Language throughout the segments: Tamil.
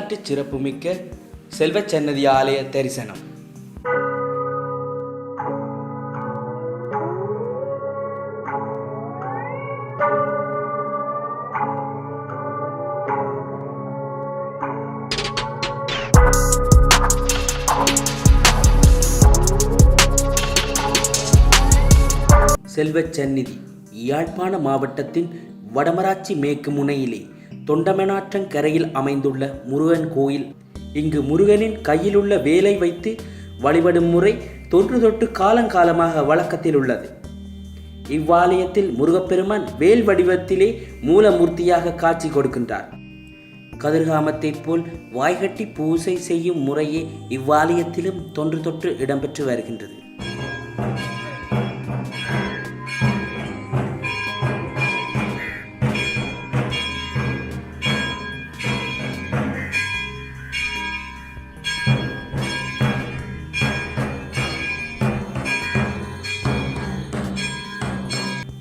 வரலாற்று சிறப்புமிக்க செல்வச்சன்னதி ஆலய தரிசனம். செல்வச்சந்நிதி யாழ்ப்பாண மாவட்டத்தின் வடமராட்சி மேற்கு முனையிலே தொண்டமனாற்றங்கரையில் அமைந்துள்ள முருகன் கோயில். இங்கு முருகனின் கையிலுள்ள வேலை வைத்து வழிபடும் முறை தொன்று தொட்டு காலங்காலமாக வழக்கத்தில் உள்ளது இவ்வாலயத்தில் முருகப்பெருமான் வேல் வடிவத்திலே மூலமூர்த்தியாக காட்சி கொடுக்கின்றார். கதிர்காமத்தைப் போல் வாய்கட்டி பூசை செய்யும் முறையே இவ்வாலயத்திலும் தொன்று தொற்று இடம்பெற்று வருகின்றது.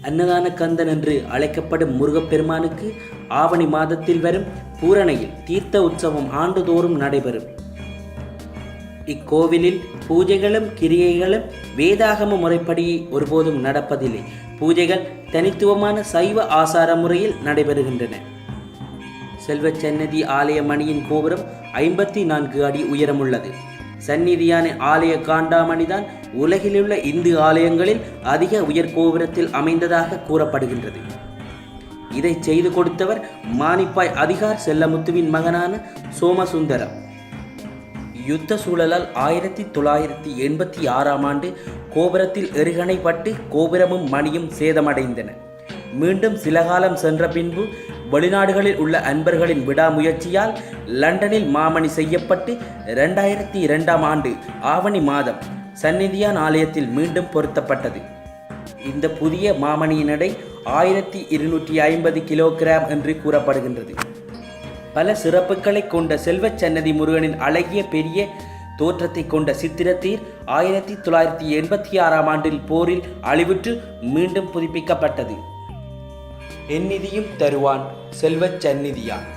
அன்னதான கந்தன் என்று அழைக்கப்படும் முருகப்பெருமானுக்கு ஆவணி மாதத்தில் வரும் பூரணையில் தீர்த்த உற்சவம் ஆண்டுதோறும் நடைபெறும். இக்கோவிலில் பூஜைகளும் கிரியைகளும் வேதாகம முறைப்படி ஒருபோதும் நடப்பதில்லை. பூஜைகள் தனித்துவமான சைவ ஆசார முறையில் நடைபெறுகின்றன. செல்வச்சன்னதி ஆலய மணியின் கோபுரம் ஐம்பத்தி நான்கு அடி உயரமுள்ளது. சந்நிதியான ஆலய காண்டாமணிதான் உலகிலுள்ள இந்து ஆலயங்களில் அதிக உயர் கோபுரத்தில் அமைந்ததாக கூறப்படுகின்றது. இதை செய்து கொடுத்தவர் மானிப்பாய் அதிகார் செல்லமுத்துவின் மகனான சோமசுந்தரம். யுத்த சூழலால் ஆயிரத்தி தொள்ளாயிரத்தி எண்பத்தி ஆறாம் ஆண்டு கோபுரத்தில் எருகணைப்பட்டு கோபுரமும் மணியும் சேதமடைந்தன. மீண்டும் சில காலம் சென்ற பின்பு வெளிநாடுகளில் உள்ள அன்பர்களின் விடாமுயற்சியால் லண்டனில் மாமணி செய்யப்பட்டு இரண்டாயிரத்தி இரண்டாம் ஆண்டு ஆவணி மாதம் சந்நிதியான் ஆலயத்தில் மீண்டும் பொருத்தப்பட்டது. இந்த புதிய மாமணியின் எடை ஆயிரத்தி இருநூற்றி ஐம்பது கிலோகிராம் என்று கூறப்படுகின்றது. பல சிறப்புகளை கொண்ட செல்வச் சன்னதி முருகனின் அழகிய பெரிய தோற்றத்தை கொண்ட சித்திரத்தீர் ஆயிரத்தி தொள்ளாயிரத்தி எண்பத்தி ஆறாம் ஆண்டில் போரில் அழிவுற்று மீண்டும் புதுப்பிக்கப்பட்டது. எந்நிதியும் தருவான் செல்வச் சந்நிதியான்.